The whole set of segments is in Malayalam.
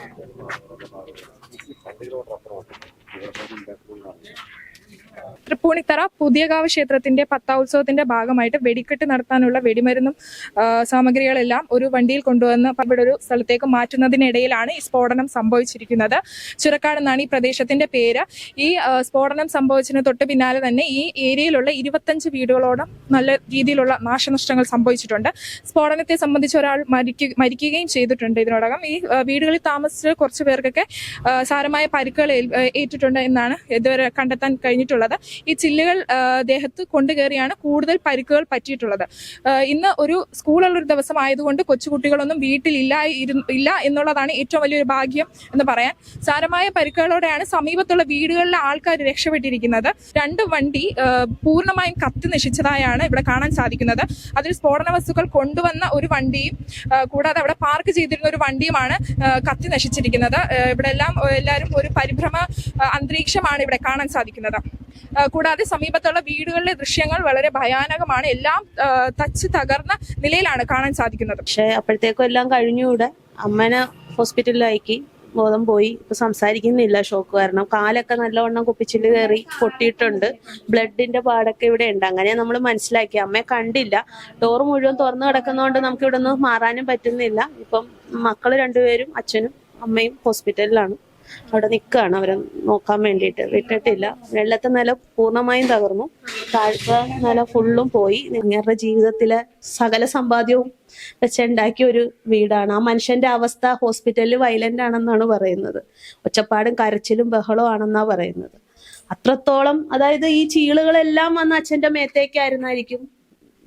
Thank you. തൃപ്പൂണിത്തറ പുതിയകാവ് ക്ഷേത്രത്തിന്റെ പത്താത്സവത്തിന്റെ ഭാഗമായിട്ട് വെടിക്കെട്ട് നടത്താനുള്ള വെടിമരുന്നും സാമഗ്രികളെല്ലാം ഒരു വണ്ടിയിൽ കൊണ്ടുവന്ന് ഇവിടെ ഒരു സ്ഥലത്തേക്ക് മാറ്റുന്നതിനിടയിലാണ് ഈ സ്ഫോടനം സംഭവിച്ചിരിക്കുന്നത്. ചുരക്കാട് ഈ പ്രദേശത്തിന്റെ പേര്. ഈ സ്ഫോടനം സംഭവിച്ചതിന് തൊട്ട് പിന്നാലെ തന്നെ ഈ ഏരിയയിലുള്ള ഇരുപത്തഞ്ച് വീടുകളോളം നല്ല രീതിയിലുള്ള നാശനഷ്ടങ്ങൾ സംഭവിച്ചിട്ടുണ്ട്. സ്ഫോടനത്തെ സംബന്ധിച്ച് ഒരാൾ മരിക്കുക മരിക്കുകയും ചെയ്തിട്ടുണ്ട് ഇതിനോടകം. ഈ വീടുകളിൽ താമസിച്ച കുറച്ച് പേർക്കൊക്കെ സാരമായ പരിക്കുകൾ ഏറ്റിട്ടുണ്ട് എന്നാണ് ഇതുവരെ കണ്ടെത്താൻ കഴിഞ്ഞിട്ടുള്ളത്. ഈ ചില്ലുകൾ ദേഹത്ത് കൊണ്ടുകയറിയാണ് കൂടുതൽ പരിക്കുകൾ പറ്റിയിട്ടുള്ളത്. ഇന്ന് ഒരു സ്കൂളുള്ള ഒരു ദിവസം ആയതുകൊണ്ട് കൊച്ചുകുട്ടികളൊന്നും വീട്ടിലില്ല ഇല്ല എന്നുള്ളതാണ് ഏറ്റവും വലിയൊരു ഭാഗ്യം എന്ന് പറയാൻ. സാരമായ പരിക്കുകളോടെയാണ് സമീപത്തുള്ള വീടുകളിലെ ആൾക്കാർ രക്ഷപ്പെട്ടിരിക്കുന്നത്. രണ്ട് വണ്ടി പൂർണമായും കത്തി നശിച്ചതായാണ് ഇവിടെ കാണാൻ സാധിക്കുന്നത്. അതിൽ സ്ഫോടന വസ്തുക്കൾ കൊണ്ടുവന്ന ഒരു വണ്ടിയും കൂടാതെ അവിടെ പാർക്ക് ചെയ്തിരുന്ന ഒരു വണ്ടിയുമാണ് കത്തി നശിച്ചിരിക്കുന്നത്. ഇവിടെ എല്ലാം എല്ലാവരും ഒരു പരിഭ്രമ അന്തരീക്ഷമാണ് ഇവിടെ കാണാൻ സാധിക്കുന്നത്. കൂടാതെ സമീപത്തുള്ള വീടുകളിലെ ദൃശ്യങ്ങൾ വളരെ ഭയാനകമാണ്. എല്ലാം തച്ച് തകർന്ന നിലയിലാണ് കാണാൻ സാധിക്കുന്നത്. പക്ഷെ അപ്പോഴത്തേക്കും എല്ലാം കഴിഞ്ഞൂടെ അമ്മനെ ഹോസ്പിറ്റലിലാക്കി ബോധം പോയി. ഇപ്പൊ സംസാരിക്കുന്നില്ല ഷോക്ക് കാരണം. കാലൊക്കെ നല്ലവണ്ണം കുപ്പിച്ചിൽ കയറി പൊട്ടിയിട്ടുണ്ട്. ബ്ലഡിന്റെ പാടൊക്കെ ഇവിടെ ഉണ്ട് അങ്ങനെ നമ്മൾ മനസ്സിലാക്കി അമ്മയെ കണ്ടില്ല. ഡോർ മുഴുവൻ തുറന്നു കിടക്കുന്നതുകൊണ്ട് നമുക്ക് ഇവിടെ നിന്ന് മാറാനും പറ്റുന്നില്ല. ഇപ്പം മക്കൾ രണ്ടുപേരും അച്ഛനും അമ്മയും ഹോസ്പിറ്റലിലാണ്. അവിടെ നിൽക്കുകയാണ് അവരെ നോക്കാൻ വേണ്ടിയിട്ട്. വിട്ടിട്ടില്ല. വെള്ളത്തെ നില പൂർണമായും തകർന്നു. താഴത്തെ നില ഫുള്ളും പോയി. നിങ്ങളുടെ ജീവിതത്തിലെ സകല സമ്പാദ്യവും വെച്ചുണ്ടാക്കിയ ഒരു വീടാണ്. ആ മനുഷ്യന്റെ അവസ്ഥ ഹോസ്പിറ്റലിൽ വയലന്റ് ആണെന്നാണ് പറയുന്നത്. ഒച്ചപ്പാടും കരച്ചിലും ബഹളവും ആണെന്നാണ് പറയുന്നത്. അത്രത്തോളം അതായത് ഈ ചീളുകളെല്ലാം വന്ന് അച്ഛന്റെ മേത്തേക്കായിരുന്നായിരിക്കും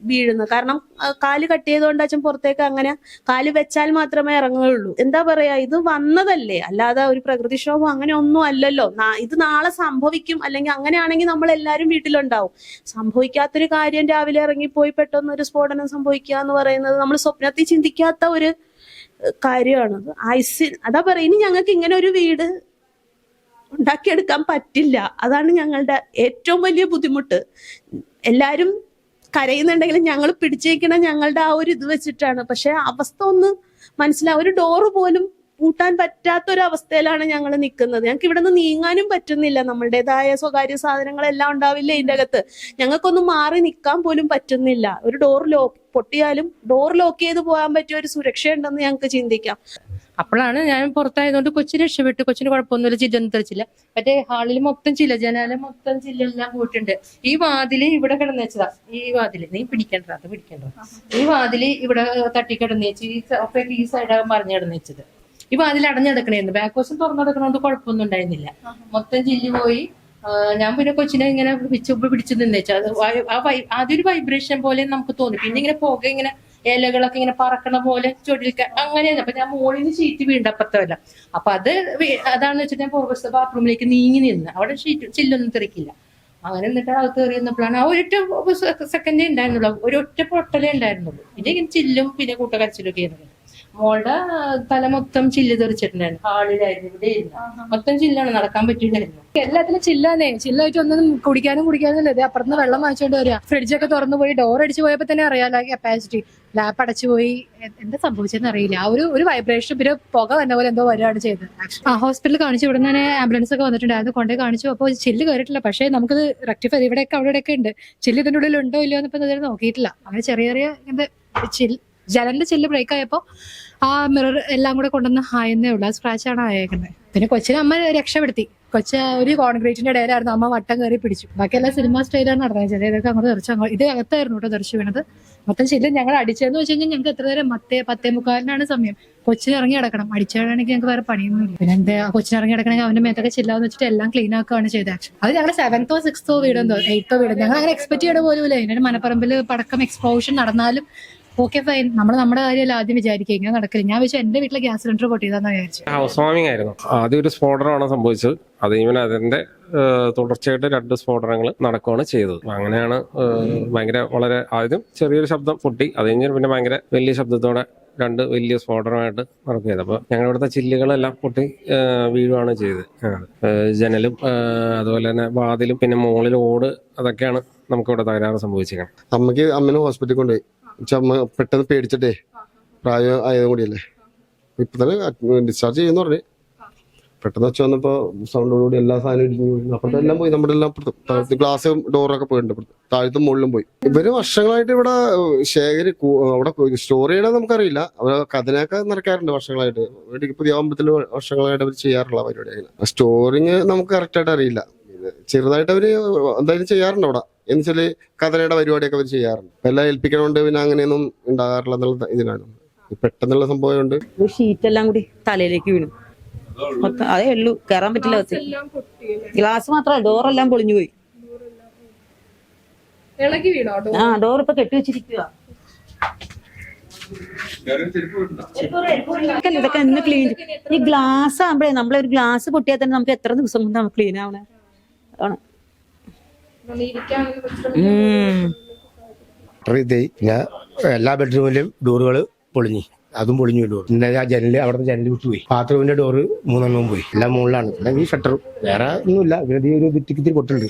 വീഴുന്നത് കാരണം കാൽ കട്ട് ചെയ്തുകൊണ്ട് അച്ഛൻ പുറത്തേക്ക് അങ്ങനെ കാൽ വെച്ചാൽ മാത്രമേ ഇറങ്ങുകയുള്ളൂ. എന്താ പറയാ ഇത് വന്നതല്ലേ? അല്ലാതെ ഒരു പ്രകൃതിക്ഷോഭം അങ്ങനെ ഒന്നും അല്ലല്ലോ. ഇത് നാളെ സംഭവിക്കും. അല്ലെങ്കിൽ അങ്ങനെയാണെങ്കിൽ നമ്മൾ എല്ലാവരും വീട്ടിലുണ്ടാവും. സംഭവിക്കാത്തൊരു കാര്യം രാവിലെ ഇറങ്ങിപ്പോയി പെട്ടെന്ന് ഒരു സ്ഫോടനം സംഭവിക്കുക എന്ന് പറയുന്നത് നമ്മൾ സ്വപ്നത്തിൽ ചിന്തിക്കാത്ത ഒരു കാര്യമാണ്. ഐസിൽ അതാ പറയ ഇനി ഞങ്ങൾക്ക് ഇങ്ങനെ ഒരു വീട് ഉണ്ടാക്കിയെടുക്കാൻ പറ്റില്ല. അതാണ് ഞങ്ങളുടെ ഏറ്റവും വലിയ ബുദ്ധിമുട്ട്. എല്ലാരും കരയുന്നുണ്ടെങ്കിലും ഞങ്ങൾ പിടിച്ചേക്കണ ഞങ്ങളുടെ ആ ഒരു ഇത് വെച്ചിട്ടാണ്. പക്ഷെ അവസ്ഥ ഒന്ന് മനസ്സിലാവും ഒരു ഡോറ് പോലും പൂട്ടാൻ പറ്റാത്ത ഒരു അവസ്ഥയിലാണ് ഞങ്ങൾ നിൽക്കുന്നത് ഞങ്ങൾക്ക് ഇവിടെ നിന്ന് നീങ്ങാനും പറ്റുന്നില്ല. നമ്മളുടേതായ സ്വകാര്യ സാധനങ്ങളെല്ലാം ഉണ്ടാവില്ല ഇതിന്റെ അകത്ത്? ഞങ്ങൾക്കൊന്നും മാറി നിൽക്കാൻ പോലും പറ്റുന്നില്ല. ഒരു ഡോർ ലോക്ക് പൊട്ടിയാലും ഡോർ ലോക്ക് ചെയ്ത് പോകാൻ പറ്റിയ ഒരു സുരക്ഷയുണ്ടെന്ന് ഞങ്ങൾക്ക് ചിന്തിക്കാം. അപ്പോഴാണ് ഞാൻ പുറത്തായതുകൊണ്ട് കൊച്ചിന് രക്ഷപ്പെട്ടു. കൊച്ചിന് കുഴപ്പമൊന്നുമില്ല ചില്ലൊന്നും തെറിച്ചില്ല മറ്റേ ഹാളിൽ മൊത്തം ചില്ല ജനാല മൊത്തം ചില്ലെല്ലാം പോയിട്ടുണ്ട് ഈ വാതിൽ ഇവിടെ കിടന്നേച്ചതാ. ഈ വാതിൽ. നീ പിടിക്കണ്ട അത് പിടിക്കണ്ട. ഈ വാതിൽ ഇവിടെ തട്ടി കിടന്നേച്ച് ഈ ഒക്കെ ഈ സൈഡാകും മറിഞ്ഞു കിടന്നേച്ചത്. ഈ വാതിൽ അടഞ്ഞെടുക്കണായിരുന്നു. ബാക്ക് വശം തുറന്നെടുക്കണോണ്ട് കുഴപ്പമൊന്നും ഉണ്ടായിരുന്നില്ല. മൊത്തം ചില്ല് പോയി. ഞാൻ പിന്നെ കൊച്ചിനെ ഇങ്ങനെ പിടിച്ച് നിന്നേച്ചു. അത് ആ അതൊരു വൈബ്രേഷൻ പോലെ നമുക്ക് തോന്നി. പിന്നെ ഇങ്ങനെ പോകെ ഇങ്ങനെ ഇലകളൊക്കെ ഇങ്ങനെ പറക്കണ പോലെ ചുഴലിക്ക. അങ്ങനെയാണ്. അപ്പൊ ഞാൻ മുകളിൽ നിന്ന് ഷീറ്റ് വീണ്ടപ്പത്തല്ല അപ്പൊ അത് അതാണ് വെച്ചിട്ട് ഞാൻ പുറകുവശത്തെ ബാത്റൂമിലേക്ക് നീങ്ങി നിന്ന്. അവിടെ ഷീറ്റ് ചില്ലൊന്നും തെറിക്കില്ല. അങ്ങനെ എന്നിട്ട് അകത്ത് കയറി നിന്നപ്പോഴാണ് ആ ഒരൊറ്റ സെക്കൻഡേ ഉണ്ടായിരുന്നുള്ളൂ. ഒരൊറ്റ പൊട്ടലേ ഉണ്ടായിരുന്നുള്ളൂ. പിന്നെ ഇങ്ങനെ ചില്ലും പിന്നെ കൂട്ടക്കരച്ചിലൊക്കെ ആയിരുന്നു. മോളുടെ തല മൊത്തം ചില്ല് തെറിച്ചിട്ടുണ്ടായിരുന്നു. ഹാളിലായിരുന്നു ഇവിടെ ഇരുന്നു മൊത്തം ചില്ലാണ് നടക്കാൻ പറ്റിയില്ലായിരുന്നു. എല്ലാത്തിനും ചില്ലാന്നേ. ചില്ലായിട്ട് ഒന്നും കുടിക്കാനും കുടിക്കാനും ഇല്ല ഇത് അപ്പുറത്ത് വെള്ളം വാങ്ങിച്ചോണ്ട് വരിക. ഫ്രിഡ്ജൊക്കെ തുറന്നു പോയി ഡോർ അടിച്ചു പോയപ്പോ തന്നെ അറിയാലോ കപ്പാസിറ്റി ലാപ്പ് അടച്ചു പോയി. എന്താ സംഭവിച്ചെന്ന് അറിയില്ല. ആ ഒരു ഒരു വൈബ്രേഷൻ പിന്നെ പുക വന്ന പോലെ എന്തോ വരികയാണ് ചെയ്തത് ആ ഹോസ്പിറ്റലിൽ കാണിച്ചു ഇവിടെ നിന്ന് ആംബുലൻസ് ഒക്കെ വന്നിട്ടുണ്ടായിരുന്നു കൊണ്ടേ കാണിച്ചു. അപ്പോൾ ചില്ല് കയറിയിട്ടില്ല പക്ഷേ നമുക്കത് റെക്ടിഫൈ ഇവിടെയൊക്കെ അവിടെയൊക്കെ ഉണ്ട്. ചില്ല് ഇതിന്റെ ഉള്ളിൽ ഉണ്ടോ ഇല്ലയോ എന്നിപ്പോൾ നോക്കിയിട്ടില്ല. അങ്ങനെ ചെറിയ ചെറിയ എന്താ ചില്ല് ജനലിന്റെ ചെല്ല് ബ്രേക്ക് ആയപ്പോ ആ മിറർ എല്ലാം കൂടെ കൊണ്ടുവന്ന് ആയെന്നേ ഉള്ളൂ. ആ ആണ് ആയേക്കുന്നത് പിന്നെ കൊച്ചിനെ അമ്മ രക്ഷപ്പെടുത്തി. കൊച്ച ഒരു കോൺക്രീറ്റിന്റെ ഇടയിലായിരുന്നു. അമ്മ വട്ടം കയറി പിടിച്ചു. ബാക്കി എല്ലാം സിനിമ സ്റ്റൈലാണ് നടന്നത്. ചെറിയ ഇതൊക്കെ അങ്ങോട്ട് തെറിച്ചു അങ്ങോട്ട് ഇത് അകത്തായിരുന്നു കേട്ടോ തെറിച്ചു വീണത്. മൊത്തം ചില്ല ഞങ്ങൾ അടിച്ചതെന്ന് വെച്ച് കഴിഞ്ഞാൽ ഞങ്ങൾക്ക് എത്ര നേരം മത്തേ പത്തേ മുക്കാലിനാണ് സമയം. കൊച്ചിന് ഇറങ്ങി കിടക്കണം അടിച്ചാണെങ്കിൽ ഞങ്ങൾക്ക് വേറെ പണിയൊന്നുമില്ല പിന്നെ എന്താ കൊച്ചിന് ഇറങ്ങി കിടക്കണമെങ്കിൽ അവന്റെ മേത്തൊക്കെ ചില്ലാന്ന് വെച്ചിട്ട് എല്ലാം ക്ലീൻ ആക്കുകയാണ് ചെയ്തത് ആക്ഷൻ അത് ഞങ്ങൾ സെവൻത്തോ സിക്സ്തോ വീടെന്തോ എയ്ത്തോ വീട്. ഞങ്ങൾ അങ്ങനെ എക്സ്പെക്ട് ചെയ്യണ പോലും ഇല്ല ഇതിന്റെ മനപ്പറമ്പിൽ പടക്കം എക്സ്പ്ലോഷൻ നടന്നാലും ഓക്കെ ഫൈൻ നമ്മൾ നമ്മുടെ കാര്യമല്ല ആദ്യം വിചാരിക്കുക. ഇങ്ങനെ നടക്കില്ല. ഞാൻ വെച്ചാൽ എന്റെ വീട്ടിലെ ഗ്യാസ് സിലിണ്ടർ പൊട്ടിയതാന്ന് വിചാരിച്ചു. ഹൗസ് വാമിംഗ് ആയിരുന്നു. ആദ്യം ഒരു സ്ഫോടനമാണ് സംഭവിച്ചത്. അത് ഇവൻ അതിന്റെ തുടർച്ചയായിട്ട് രണ്ട് സ്ഫോടനങ്ങൾ നടക്കുകയാണ് ചെയ്തത്. അങ്ങനെയാണ് ഭയങ്കര വളരെ ആദ്യം ചെറിയൊരു ശബ്ദം പൊട്ടി. അത് കഴിഞ്ഞ് പിന്നെ ഭയങ്കര വലിയ ശബ്ദത്തോടെ രണ്ട് വലിയ സ്ഫോടനമായിട്ട് നടക്കുകയത് അപ്പോൾ ഞങ്ങളുടെ ഇവിടുത്തെ ചില്ലുകളെല്ലാം പൊട്ടി വീഴുവാണ് വീഴുകയാണ് ചെയ്തത് ജനലും അതുപോലെ തന്നെ വാതിലും പിന്നെ മുകളിൽ ഓട് അതൊക്കെയാണ് നമുക്കിവിടെ തകരാറ് സംഭവിച്ചിരിക്കുന്നത് അമ്മയ്ക്ക് അമ്മനെ ഹോസ്പിറ്റലിൽ കൊണ്ടുപോയി. അമ്മ പെട്ടെന്ന് പേടിച്ചിട്ടേ പ്രായം ആയതും കൂടിയല്ലേ. ഇപ്പൊ തന്നെ ഡിസ്ചാർജ് ചെയ്യുന്ന പറഞ്ഞു. പെട്ടെന്ന് വെച്ച് വന്നപ്പോ സൗണ്ടോടുകൂടി എല്ലാ സാധനവും ഇടിഞ്ഞു പോയി അപ്പുറത്തെ എല്ലാം പോയി. നമ്മുടെ എല്ലാം അപ്പുറത്ത്. ഗ്ലാസ്സും ഗ്ലാസ് ഡോറൊക്കെ പോയിട്ടുണ്ട് താഴത്തും മുകളിലും പോയി. ഇവർ വർഷങ്ങളായിട്ട് ഇവിടെ ശേഖരി അവിടെ സ്റ്റോർ ചെയ്യണത് നമുക്കറിയില്ല. അവർ കഥനൊക്കെ നടക്കാറുണ്ട് വർഷങ്ങളായിട്ട്. പുതിയ അമ്പലത്തിൽ വർഷങ്ങളായിട്ട് അവർ ചെയ്യാറുള്ള പരിപാടി സ്റ്റോറിങ് നമുക്ക് കറക്റ്റായിട്ട് അറിയില്ല. ചെറുതായിട്ട് അവർ എന്തായാലും ചെയ്യാറുണ്ട് അവിടെ. എന്നുവെച്ചാൽ കഥനയുടെ പരിപാടിയൊക്കെ അവർ ചെയ്യാറുണ്ട്. എല്ലാം ഏൽപ്പിക്കണോണ്ട് പിന്നെ അങ്ങനെയൊന്നും ഉണ്ടാകാറില്ല എന്നുള്ള ഇതിനാണ് പെട്ടെന്നുള്ള സംഭവം ഉണ്ട് ഒരു ഷീറ്റ് എല്ലാം കൂടി തലയിലേക്ക് വീണു. മൊത്തം അതേ ഉള്ളൂ. കയറാൻ പറ്റില്ല ഗ്ലാസ് മാത്രമല്ല ഡോറെല്ലാം പൊളിഞ്ഞു പോയി. ആ ഡോർ ഇപ്പൊ കെട്ടിവെച്ചിരിക്കുക ഇതൊക്കെ എന്ന് ക്ലീൻ ഈ ഗ്ലാസ് ആകുമ്പോഴേ നമ്മളൊരു ഗ്ലാസ് പൊട്ടിയാൽ തന്നെ നമുക്ക് എത്ര ദിവസം കൊണ്ട് നമുക്ക് ക്ലീൻ ആവണേ? ആണ് ഞാൻ എല്ലാ ബെഡ്റൂമിലും ഡോറുകൾ പൊളിഞ്ഞു. അതും പൊളിഞ്ഞു ഡോർ പിന്നെ ആ ജനൽ അവിടുത്തെ ജനൽ വിട്ടുപോയി. ബാത്റൂമിന്റെ ഡോറ് മൂന്നെണ്ണവും പോയി. എല്ലാം മുകളിലാണ്. ഈ ഷട്ടർ വേറെ ഒന്നുമില്ല. ഈ ഒരു ഭിത്തിക്ക് ഇത്തിരി പൊട്ടുണ്ട്.